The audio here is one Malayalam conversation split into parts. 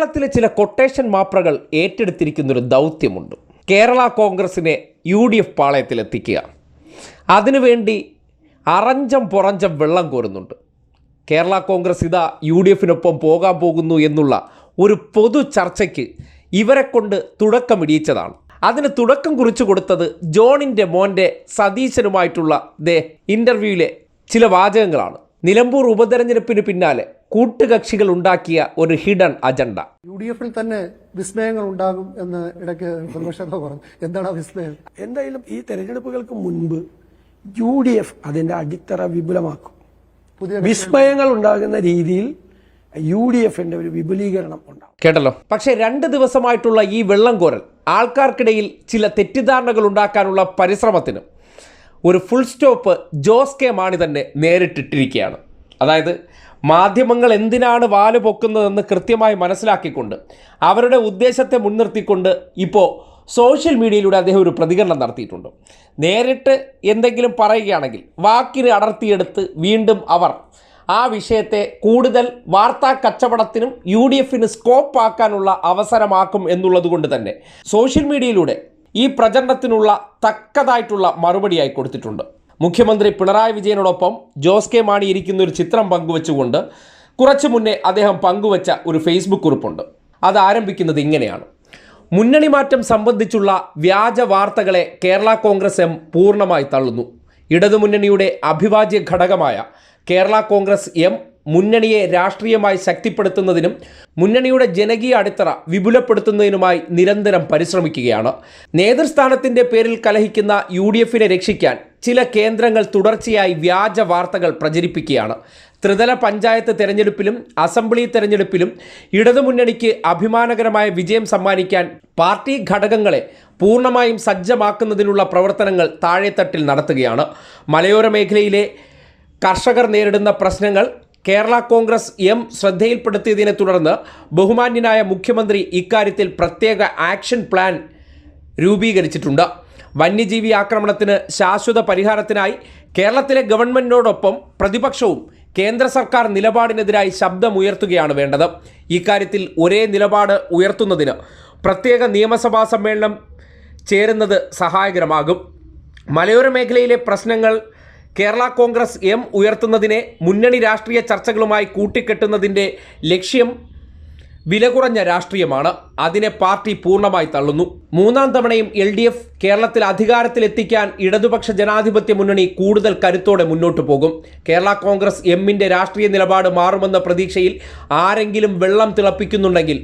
കേരളത്തിലെ ചില കൊട്ടേഷൻ മാപ്രകൾ ഏറ്റെടുത്തിരിക്കുന്നൊരു ദൗത്യമുണ്ട്. കേരള കോൺഗ്രസിനെ യു ഡി എഫ് പാളയത്തിലെത്തിക്കുക. അതിനുവേണ്ടി അറഞ്ചം പുറഞ്ചം വെള്ളം കോരുന്നുണ്ട്. കേരള കോൺഗ്രസ് ഇതാ യു ഡി എഫിനൊപ്പം പോകാൻ പോകുന്നു എന്നുള്ള ഒരു പൊതു ചർച്ചയ്ക്ക് ഇവരെ കൊണ്ട് തുടക്കമിടിയിച്ചതാണ്. അതിന് തുടക്കം കുറിച്ചു കൊടുത്തത് ജോണിന്റെ മോന്റെ സതീശനുമായിട്ടുള്ള ദേ ഇന്റർവ്യൂവിലെ ചില വാചകങ്ങളാണ്. നിലമ്പൂർ ഉപതെരഞ്ഞെടുപ്പിന് പിന്നാലെ കൂട്ടുകക്ഷികൾ ഉണ്ടാക്കിയ ഒരു ഹിഡൻ അജണ്ട. യു ഡി എഫിൽ തന്നെ വിസ്മയങ്ങൾ ഉണ്ടാകും എന്ന് ഇടയ്ക്ക് സന്തോഷത പറഞ്ഞു. എന്താണ് ആ വിസ്മയം? എന്തായാലും ഈ തെരഞ്ഞെടുപ്പുകൾക്ക് മുൻപ് യു ഡി എഫ് അതിന്റെ അടിത്തറ വിപുലമാക്കും. പുതിയ വിസ്മയങ്ങൾ ഉണ്ടാകുന്ന രീതിയിൽ യു ഡി എഫിന്റെ ഒരു വിപുലീകരണം ഉണ്ടാകും. കേട്ടല്ലോ? പക്ഷേ രണ്ട് ദിവസമായിട്ടുള്ള ഈ വെള്ളം കോരൽ ആൾക്കാർക്കിടയിൽ ചില തെറ്റിദ്ധാരണകൾ ഉണ്ടാക്കാനുള്ള പരിശ്രമത്തിന് ഒരു full stop Jose K Mani തന്നെ നേരിട്ടിട്ടിരിക്കുകയാണ്. അതായത് മാധ്യമങ്ങൾ എന്തിനാണ് വാൽ പൊക്കുന്നതെന്ന് കൃത്യമായി മനസ്സിലാക്കിക്കൊണ്ട് അവരുടെ ഉദ്ദേശത്തെ മുൻനിർത്തിക്കൊണ്ട് ഇപ്പോൾ സോഷ്യൽ മീഡിയയിലൂടെ അദ്ദേഹം ഒരു പ്രതികരണം നടത്തിയിട്ടുണ്ട്. നേരിട്ട് എന്തെങ്കിലും പറയുകയാണെങ്കിൽ വാക്കിന് അടർത്തിയെടുത്ത് വീണ്ടും അവർ ആ വിഷയത്തെ കൂടുതൽ വാർത്താ കച്ചവടത്തിനും യു ഡി എഫിന് സ്കോപ്പ് ആക്കാനുള്ള അവസരമാക്കും എന്നുള്ളത് കൊണ്ട് തന്നെ സോഷ്യൽ മീഡിയയിലൂടെ ഈ പ്രചരണത്തിനുള്ള തക്കതായിട്ടുള്ള മറുപടിയായി കൊടുത്തിട്ടുണ്ട്. മുഖ്യമന്ത്രി പിണറായി വിജയനോടൊപ്പം ജോസ് കെ മാണി ഇരിക്കുന്ന ഒരു ചിത്രം പങ്കുവെച്ചുകൊണ്ട് കുറച്ചു മുന്നേ അദ്ദേഹം പങ്കുവച്ച ഒരു ഫേസ്ബുക്ക് കുറിപ്പുണ്ട്. അത് ആരംഭിക്കുന്നത് ഇങ്ങനെയാണ്. മുന്നണി മാറ്റം സംബന്ധിച്ചുള്ള വ്യാജ വാർത്തകളെ കേരള കോൺഗ്രസ് എം പൂർണമായി തള്ളുന്നു. ഇടതുമുന്നണിയുടെ അഭിവാജ്യ ഘടകമായ കേരള കോൺഗ്രസ് എം മുന്നണിയെ രാഷ്ട്രീയമായി ശക്തിപ്പെടുത്തുന്നതിനും മുന്നണിയുടെ ജനകീയ അടിത്തറ വിപുലപ്പെടുത്തുന്നതിനുമായി നിരന്തരം പരിശ്രമിക്കുകയാണ്. നേതൃസ്ഥാനത്തിന്റെ പേരിൽ കലഹിക്കുന്ന യു രക്ഷിക്കാൻ ചില കേന്ദ്രങ്ങൾ തുടർച്ചയായി വ്യാജ വാർത്തകൾ പ്രചരിപ്പിക്കുകയാണ്. ത്രിതല പഞ്ചായത്ത് തെരഞ്ഞെടുപ്പിലും അസംബ്ലി തെരഞ്ഞെടുപ്പിലും ഇടതുമുന്നണിക്ക് അഭിമാനകരമായ വിജയം സമ്മാനിക്കാൻ പാർട്ടി ഘടകങ്ങളെ പൂർണമായും സജ്ജമാക്കുന്നതിനുള്ള പ്രവർത്തനങ്ങൾ താഴെത്തട്ടിൽ നടത്തുകയാണ്. മലയോര മേഖലയിലെ കർഷകർ നേരിടുന്ന പ്രശ്നങ്ങൾ കേരള കോൺഗ്രസ് എം ശ്രദ്ധയിൽപ്പെടുത്തിയതിനെ തുടർന്ന് ബഹുമാന്യനായ മുഖ്യമന്ത്രി ഇക്കാര്യത്തിൽ പ്രത്യേക ആക്ഷൻ പ്ലാൻ രൂപീകരിച്ചിട്ടുണ്ട്. വന്യജീവി ആക്രമണത്തിന് ശാശ്വത പരിഹാരത്തിനായി കേരളത്തിലെ ഗവൺമെന്റിനോടൊപ്പം പ്രതിപക്ഷവും കേന്ദ്ര സർക്കാർ നിലപാടിനെതിരായി ശബ്ദമുയർത്തുകയാണ് വേണ്ടത്. ഇക്കാര്യത്തിൽ ഒരേ നിലപാട് ഉയർത്തുന്നതിന് പ്രത്യേക നിയമസഭാ സമ്മേളനം ചേരുന്നത് സഹായകരമാകും. മലയോര മേഖലയിലെ പ്രശ്നങ്ങൾ കേരള കോൺഗ്രസ് എം ഉയർത്തുന്നതിനെ മുന്നണി രാഷ്ട്രീയ ചർച്ചകളുമായി കൂട്ടിക്കെട്ടുന്നതിന്റെ ലക്ഷ്യം വില കുറഞ്ഞ രാഷ്ട്രീയമാണ്. അതിനെ പാർട്ടി പൂർണമായി തള്ളുന്നു. മൂന്നാം തവണയും എൽ ഡി എഫ് കേരളത്തിൽ അധികാരത്തിലെത്തിക്കാൻ ഇടതുപക്ഷ ജനാധിപത്യ മുന്നണി കൂടുതൽ കരുത്തോടെ മുന്നോട്ടു പോകും. കേരള കോൺഗ്രസ് എമ്മിന്റെ രാഷ്ട്രീയ നിലപാട് മാറുമെന്ന പ്രതീക്ഷയിൽ ആരെങ്കിലും വെള്ളം തിളപ്പിക്കുന്നുണ്ടെങ്കിൽ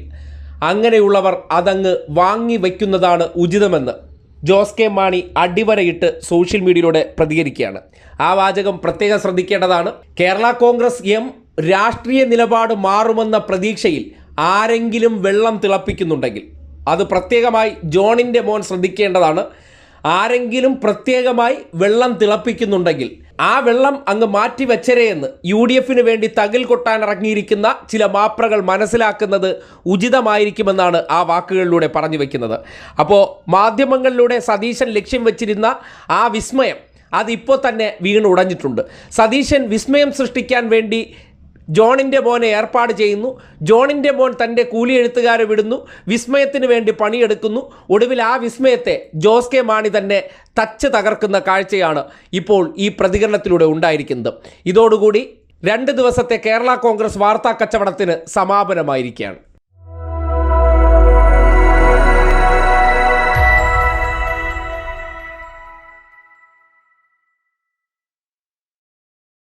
അങ്ങനെയുള്ളവർ അതങ്ങ് വാങ്ങി വയ്ക്കുന്നതാണ് ഉചിതമെന്ന് ജോസ് കെ മാണി അടിവരയിട്ട് സോഷ്യൽ മീഡിയയിലൂടെ പ്രതികരിക്കുകയാണ്. ആ വാചകം പ്രത്യേകം ശ്രദ്ധിക്കേണ്ടതാണ്. കേരള കോൺഗ്രസ് എം രാഷ്ട്രീയ നിലപാട് മാറുമെന്ന പ്രതീക്ഷയിൽ ആരെങ്കിലും വെള്ളം തിളപ്പിക്കുന്നുണ്ടെങ്കിൽ അത് പ്രത്യേകമായി ജോണിന്റെ മോൻ ശ്രദ്ധിക്കേണ്ടതാണ്. ആരെങ്കിലും പ്രത്യേകമായി വെള്ളം തിളപ്പിക്കുന്നുണ്ടെങ്കിൽ ആ വെള്ളം അങ്ങ് മാറ്റി വെച്ചരേ എന്ന് യു ഡി എഫിന് വേണ്ടി തകിൽ കൊട്ടാൻ ഇറങ്ങിയിരിക്കുന്ന ചില മാപ്രകൾ മനസ്സിലാക്കുന്നത് ഉചിതമായിരിക്കുമെന്നാണ് ആ വാക്കുകളിലൂടെ പറഞ്ഞു വെക്കുന്നത്. അപ്പോൾ മാധ്യമങ്ങളിലൂടെ സതീശൻ ലക്ഷ്യം വെച്ചിരുന്ന ആ വിസ്മയം അതിപ്പോൾ തന്നെ വീണുടഞ്ഞിട്ടുണ്ട് സതീശൻ വിസ്മയം സൃഷ്ടിക്കാൻ വേണ്ടി ജോണിന്റെ മോനെ ഏർപ്പാട് ചെയ്യുന്നു. ജോണിന്റെ മോൻ തന്റെ കൂലി എഴുത്തുകാരെ വിടുന്നു. വിസ്മയത്തിന് വേണ്ടി പണിയെടുക്കുന്നു. ഒടുവിൽ ആ വിസ്മയത്തെ ജോസ് കെ മാണി തന്നെ തച്ച് തകർക്കുന്ന കാഴ്ചയാണ് ഇപ്പോൾ ഈ പ്രതികരണത്തിലൂടെ ഉണ്ടായിരിക്കുന്നത്. ഇതോടുകൂടി രണ്ട് ദിവസത്തെ കേരള കോൺഗ്രസ് വാർത്താ കച്ചവടത്തിന് സമാപനമായിരിക്കുകയാണ്.